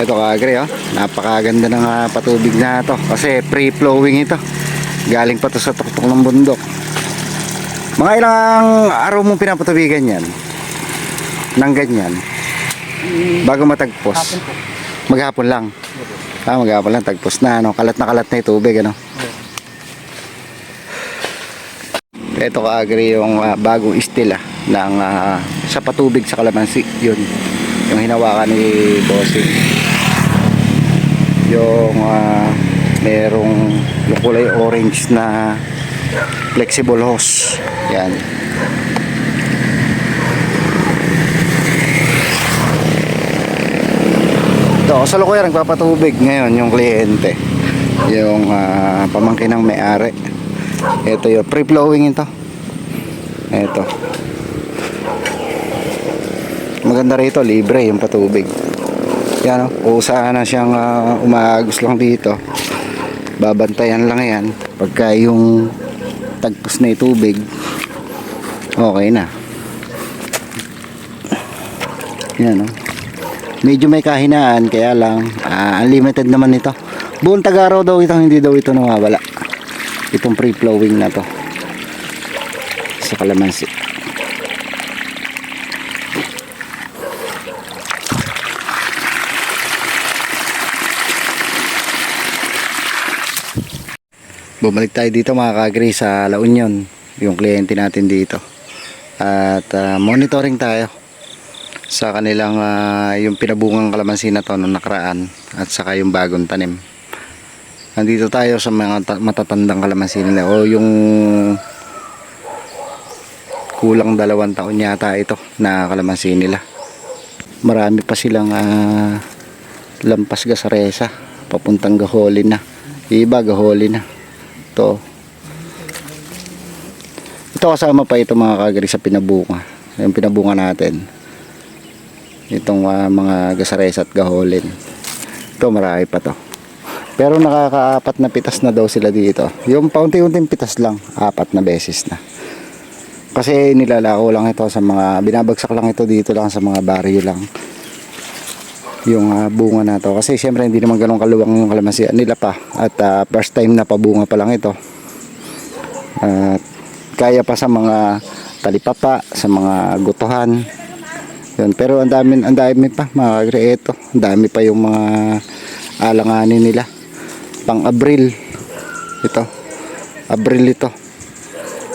Ito kagre oh. Napakaganda ng ah, patubig na to. Kasi free-flowing ito. Galing pa to sa tuktok ng bundok. Mga ilang araw mong pinapatubigan yan? Nang ganyan? Bago matagpos? Hapon po. Maghapon lang? Ah, maghapon lang. Tagpos na. Ano? Kalat na kalat na yung tubig. Ano? Ito kaagri yung ah, bagong istila ng ah, sa patubig sa kalamansi. Yun. Yung hinawakan ni Bossing. Yung ah, merong yung kulay orange na flexible hose. Yan. Ito, sa lukuya nagpapatubig ngayon yung kliyente. Yung ah, pamangkin ng may-ari. Ito yung free-flowing ito. Ito. Maganda rito, libre yung patubig. Yan o, usahan na siyang ah, umagos lang dito. Babantayan lang yan. Pagka yung tagpos na tubig, okay na. Yan o. Medyo may kahinaan, kaya lang, ah, unlimited naman ito. Buong tagaraw daw ito, hindi daw ito nawawala. Itong free flowing na to. Sa kalamansi. Bumalik tayo dito mga kagri sa La Union, yung kliyente natin dito. At ah, monitoring tayo sa kanilang ah, yung pinabungang kalamansi na to nung nakaraan at saka yung bagong tanim. Nandito tayo sa mga ta- matatandang kalamansi nila o yung kulang dalawang taon yata ito na kalamansi nila. Marami pa silang ah, lampas gasaresa papuntang Gaholi na. Iba Gaholi na. Ito. Ito kasama pa ito mga kagari sa pinabunga. Yung pinabunga natin. Itong ah, mga gasaresa at gaholin. Ito marami pa to. Pero nakakaapat na pitas na daw sila dito. Yung paunti-unting pitas lang apat na beses na. Kasi nilalako lang ito sa mga binabagsak lang ito dito lang sa mga baryo lang yung ah, bunga na to kasi syempre hindi naman ganun kaluwang yung kalamansian nila pa at ah, first time na pabunga pa lang ito at kaya pa sa mga talipapa sa mga gutuhan yun, pero ang dami, ang dami pa mga kagre, ito. Ang dami pa yung mga alanganin nila. Pang Abril. Ito. Abril ito.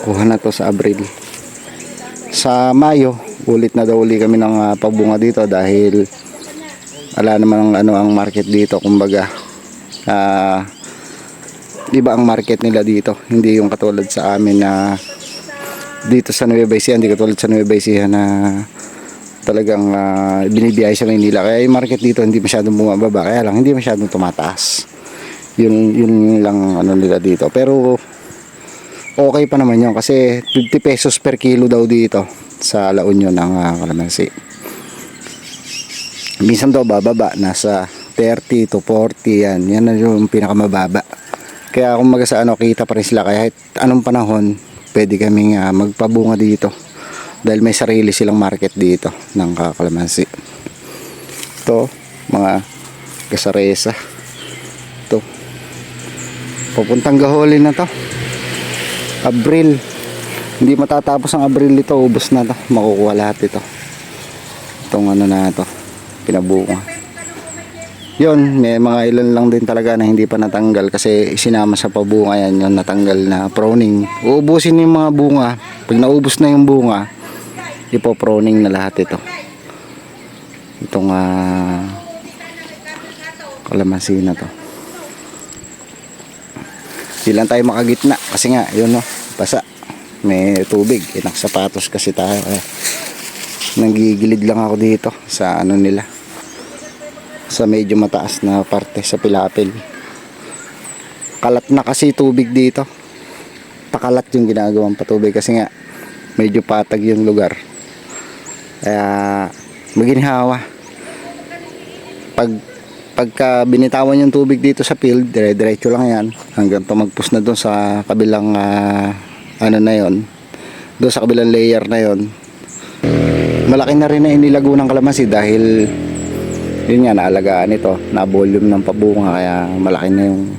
Kuha na to sa Abril. Sa Mayo, ulit na daw uli kami ng ah, pabunga dito dahil ala naman ang ano ang market dito kumbaga ah iba ang market nila dito hindi yung katulad sa amin na dito sa Nueva Ecija hindi katulad sa Nueva Ecija na talagang uh, binibiyahe sa Maynila. Kaya yung market dito hindi masyadong bumababa. Kaya lang hindi masyadong tumataas. Yun, yun lang ano nila dito. Pero okay pa naman yun kasi 50 pesos per kilo daw dito sa La Union ng uh, kalamansi. Minsan daw bababa. Nasa 30 to 40 yan. Yan na yung pinakamababa. Kaya kung maga sa ano, kita pa rin sila. Kahit anong panahon, pwede kaming uh, magpabunga dito dahil may sarili silang market dito ng kakalamansi ito mga gasaresa ito pupuntang gaholi na to Abril hindi matatapos ang Abril ito ubos na to makukuha lahat ito itong ano na to pinabunga yun may mga ilan lang din talaga na hindi pa natanggal kasi sinama sa pabunga yan yung natanggal na pruning uubusin yung mga bunga. Pag naubos na yung bunga ipoproning na lahat ito. Itong uh, kalamansi na to. Di lang tayo makagitna kasi nga yun no basa. May tubig inak sapatos kasi tayo. Eh. nanggigilid lang ako dito sa ano nila sa medyo mataas na parte sa pilapil. Kalat na kasi tubig dito. Pakalat yung ginagawang patubig kasi nga medyo patag yung lugar. Kaya maginhawa. Pag pagka binitawan yung tubig dito sa field dire-diretso lang yan. Hanggang tumagpos na doon sa kabilang ah, ano na yon doon sa kabilang layer na yon malaki na rin na inilago ng kalamansi dahil Yun nga, naalagaan ito. Na-volume ng pabunga kaya malaki na yung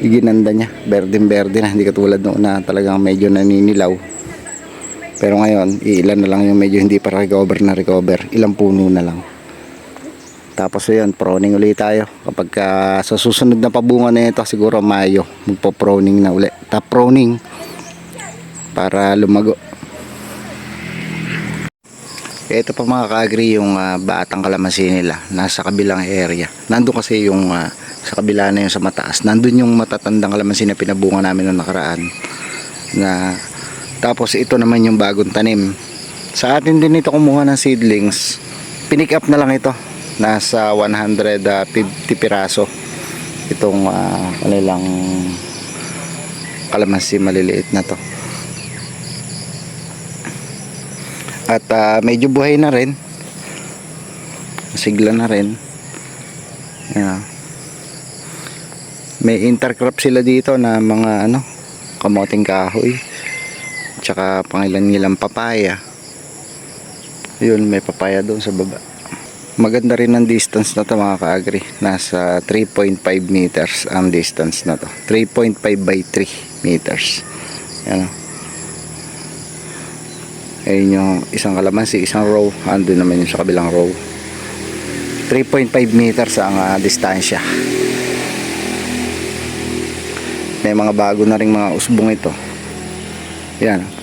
iginanda niya. Berdeng-berde na. Hindi katulad noon na talagang medyo naninilaw. Pero ngayon, ilan na lang yung medyo hindi pa recover na recover. Ilang puno na lang. Tapos yun, proning ulit tayo. Kapag ka, sa susunod na pabunga na ito, siguro Mayo, magpo-proning na ulit. Top proning para lumago. Ito pa mga kaagri yung ah, batang kalamansi nila nasa kabilang area. Nandun kasi yung ah, sa kabila na yung sa mataas. Nandun yung matatandang kalamansi na pinabunga namin noong nakaraan. Na tapos ito naman yung bagong tanim. Sa atin din ito kumuha ng seedlings. Pinick up na lang ito. Nasa 150 piraso. Itong uh, kalamansi maliliit na to. At ah, medyo buhay na rin. Masigla na rin. Yan. May intercrop sila dito na mga ano, kamoting kahoy. Tsaka pangilan-ngilang papaya. Yun, may papaya doon sa baba. Maganda rin ang distance na to mga kaagri. Nasa 3.5 meters ang distance na to. 3.5 by 3 meters. Yan. o. Ayun yung isang kalamansi, isang row. Andun naman yung sa kabilang row. 3.5 meters ang ah, distansya. May mga bago na ring mga usbong ito. Yan.